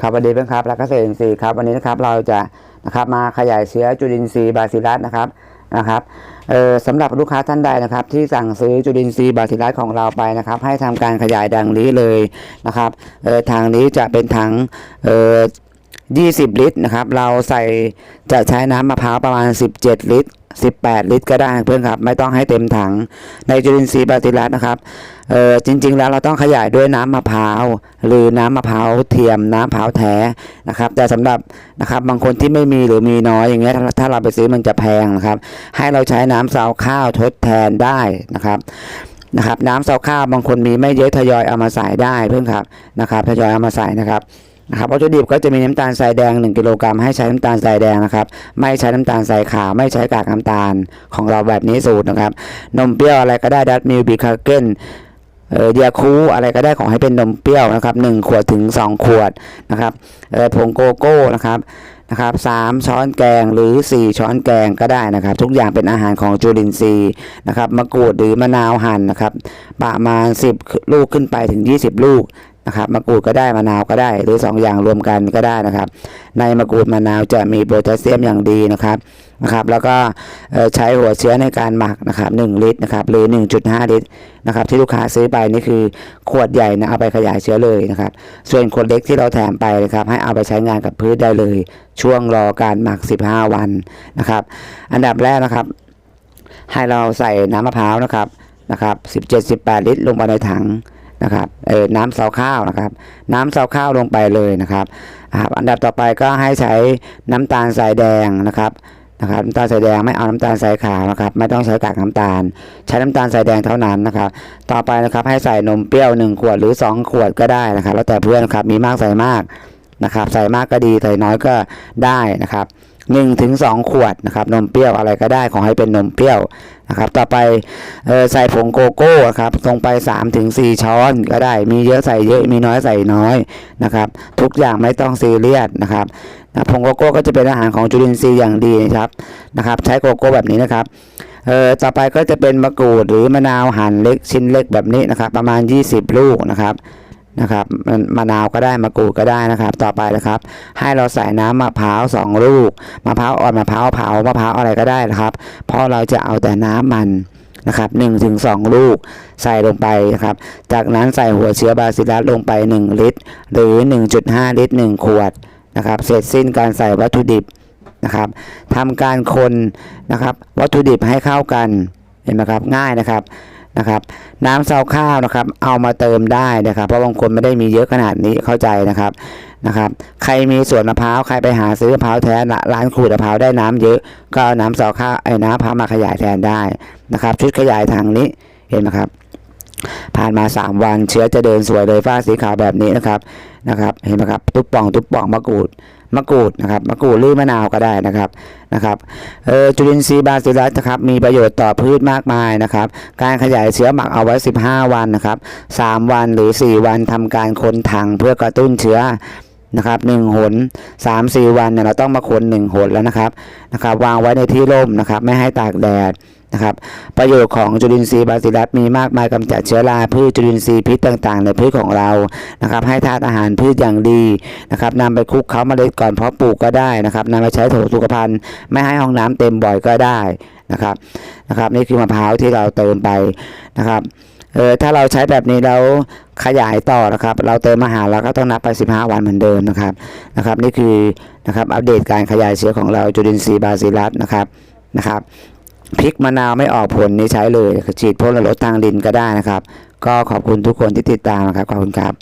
ครับสวัสดีเพื่อนครับรักเกษตรอินทรีย์ครับวันนี้นะครับเราจะนะครับมาขยายเชื้อจุลินทรีย์บาซิลัสนะครับนะครับเอ่อสำหรับลูกค้าท่านใดนะครับ ที่สั่งซื้อจุลินทรีย์บาซิลัสของเราไปนะครับ ให้ทำการขยายดังนี้เลยนะครับเอ่อทางนี้จะเป็นถังเอ่อ20 ลิตรนะครับ เราใส่จะใช้น้ำมะพร้าวประมาณ 17 ลิตร 18 ลิตรก็ได้เพื่อนครับ ไม่ต้องให้เต็มถังในจุลินทรีย์บาซิลัสนะครับเออจริง ๆ แล้วเราต้องขยายด้วยน้ำมะพร้าว หรือน้ำมะพร้าวเทียมน้ำมะพร้าวแท้นะครับ แต่สำหรับนะครับบางคนที่ไม่มีหรือมีน้อยอย่างเงี้ยถ้าถ้าเราไปซื้อมันจะแพงนะครับ ให้เราใช้น้ำซาวข้าวทดแทนได้นะครับนะครับน้ำซาวข้าวบางคนมีไม่เยอะทยอยเอามาใส่ได้เพื่อนครับนะครับทยอยเอามาใส่นะครับ นะครับวัตถุดิบก็จะมีน้ำตาลทรายแดง 1 กิโลกรัมให้ใช้น้ำตาลทรายแดงนะครับไม่ใช้น้ำตาลทรายขาวไม่ใช้กากน้ำตาลของเราแบบนี้สูตรนะครับนมเปรี้ยวอะไรก็ได้ดัตมิลบิคาเกนเอเดียคูอะไรก็ได้ขอให้เป็นนมเปรี้ยวนะครับหนึ่งขวดถึงสองขวดนะครับผงโกโก้นะครับนะครับสามช้อนแกงหรือสี่ช้อนแกงก็ได้นะครับ ทุกอย่างเป็นอาหารของจุลินทรีย์นะครับมะกรูดหรือมะนาวหั่นนะครับประมาณสิบลูกขึ้นไปถึงยี่สิบลูก นะครับมะกรูดก็ได้มะนาวก็ได้ หรือสองอย่างรวมกันก็ได้นะครับ ในมะกรูดมะนาวจะมีโพแทสเซียมอย่างดีนะครับนะครับ แล้วก็ใช้หัวเชื้อในการหมักนะครับ1ลิตรนะครับหรือ 1.5 ลิตรนะครับที่ลูกค้าซื้อไปนี่คือขวดใหญ่นะเอาไปขยายเชื้อเลยนะครับ ส่วนขวดเล็กที่เราแถมไปนะครับ ให้เอาไปใช้งานกับพืชได้เลย ช่วงรอการหมัก 15 วันนะครับ อันดับแรกนะครับ ให้เราใส่น้ำมะพร้าวนะครับนะครับ17-18 ลิตรลงไปในถัง นะครับเออน้ำเสาข้าวนะครับ น้ำเสาข้าวลงไปเลยนะครับอันดับต่อไปก็ให้ใช้น้ำตาลทรายแดงนะครับนะครับน้ำตาลทรายแดงไม่เอาน้ำตาลทรายขาวนะครับ ไม่ต้องใช้กากน้ำตาล ใช้น้ำตาลทรายแดงเท่านั้นนะครับ ต่อไปนะครับให้ใส่นมเปรี้ยว 1 ขวดหรือ 2 ขวดก็ได้นะครับ แล้วแต่เพื่อนนะครับมีมากใส่มากนะครับ ใส่มากก็ดีใส่น้อยก็ได้นะครับ 1ถึง2ขวดนะครับนมเปรี้ยวอะไรก็ได้ขอให้เป็นนมเปรี้ยวนะครับต่อไปออใส่ผงโกโก้ครับลงไป3ถึง4ช้อนก็ได้ มีเยอะใส่เยอะมีน้อยใส่น้อยนะครับทุกอย่างไม่ต้องซีเรียสนะครับนะผงโกโก้ก็จะเป็นอาหารของจุลินทรีย์อย่างดีนะครับนะครับใช้โกโก้แบบนี้นะครับเอ่อต่อไปก็จะเป็นมะกรูดหรือมะนาวหั่นเล็กชิ้นเล็กแบบนี้นะครับประมาณ 20 ลูกนะครับ นะครับมะนาวก็ได้มะกรูดก็ได้นะครับ ต่อไปนะครับ ให้เราใส่น้ำมะพร้าวสองลูกมะพร้าวอ่อนมะพร้าวเผามะพร้าวอะไรก็ได้นะครับ เพราะเราจะเอาแต่น้ำมันนะครับ1นถึงสลูกใส่ลงไปนะครับ จากนั้นใส่หัวเชื้อบาซิลัสลงไป 1 ลิตร หรือ 1.5 ลิตร 1 ขวดนะครับเสร็จสิ้นการใส่วัตถุดิบนะครับทำการคนนะครับ วัตถุดิบให้เข้ากันเห็นไหมครับง่ายนะครับ นะครับ น้ำซาข้าวนะครับ เอามาเติมได้นะครับ เพราะบางคนไม่ได้มีเยอะขนาดนี้เข้าใจนะครับนะครับ ใครมีสวนมะพร้าวใครไปหาซื้อมะพร้าวแท้ร้านขูดมะพร้าวได้น้ำเยอะ ก็เอาน้ำซาข้าวไอ้น้ำมะพร้าวมาขยายแทนได้นะครับ ชุดขยายทางนี้เห็นไหมครับผ่านมา 3 วันเชื้อจะเดินสวยเลยฝ้าสีขาวแบบนี้นะครับนะครับ เห็นไหมครับทุกป่องทุกป่องมะกรูดมะกรูดนะครับมะกรูดหรือมะนาวก็ได้นะครับนะครับเออจุลินทรีย์บาซิลัสนะครับมีประโยชน์ต่อพืชมากมายนะครับ การขยายเชื้อหมักเอาไว้ 15 วันนะครับ3วันหรือ 4 วันทำการคนถังเพื่อกระตุ้นเชื้อนะครับหนึ่งหนสามสี่วันเนี่ยเราต้องมาคนหนึ่งหนแล้วนะครับนะครับ วางไว้ในที่ร่มนะครับ ไม่ให้ตากแดด นะครับประโยชน์ของจุลินทรีย์บาซิลัสมีมากมายกำจัดเชื้อราพืชจุลินทรีย์พิษต่างๆ ในพืชของเรานะครับ ให้ธาตุอาหารพืชอย่างดีนะครับนำไปคลุกเคล้าเมล็ดก่อนเพาะปลูกก็ได้นะครับนำไปใช้โถสุขภัณฑ์ไม่ให้ห้องน้ำเต็มบ่อยก็ได้นะครับนะครับ นี่คือมะพร้าวที่เราเติมไปนะครับเออถ้าเราใช้แบบนี้แล้วขยายต่อนะครับ เราเติมอาหารเราก็ต้องนับไป 15 วันเหมือนเดิมนะครับนะครับ นี่คือนะครับอัปเดตการขยายเชื้อของเราจุลินทรีย์บาซิลัสนะครับนะครับ พริกมะนาวไม่ออกผลนี่ใช้เลยฉีดพ่นและลดทางดินก็ได้นะครับ ก็ขอบคุณทุกคนที่ติดตามนะครับขอบคุณครับ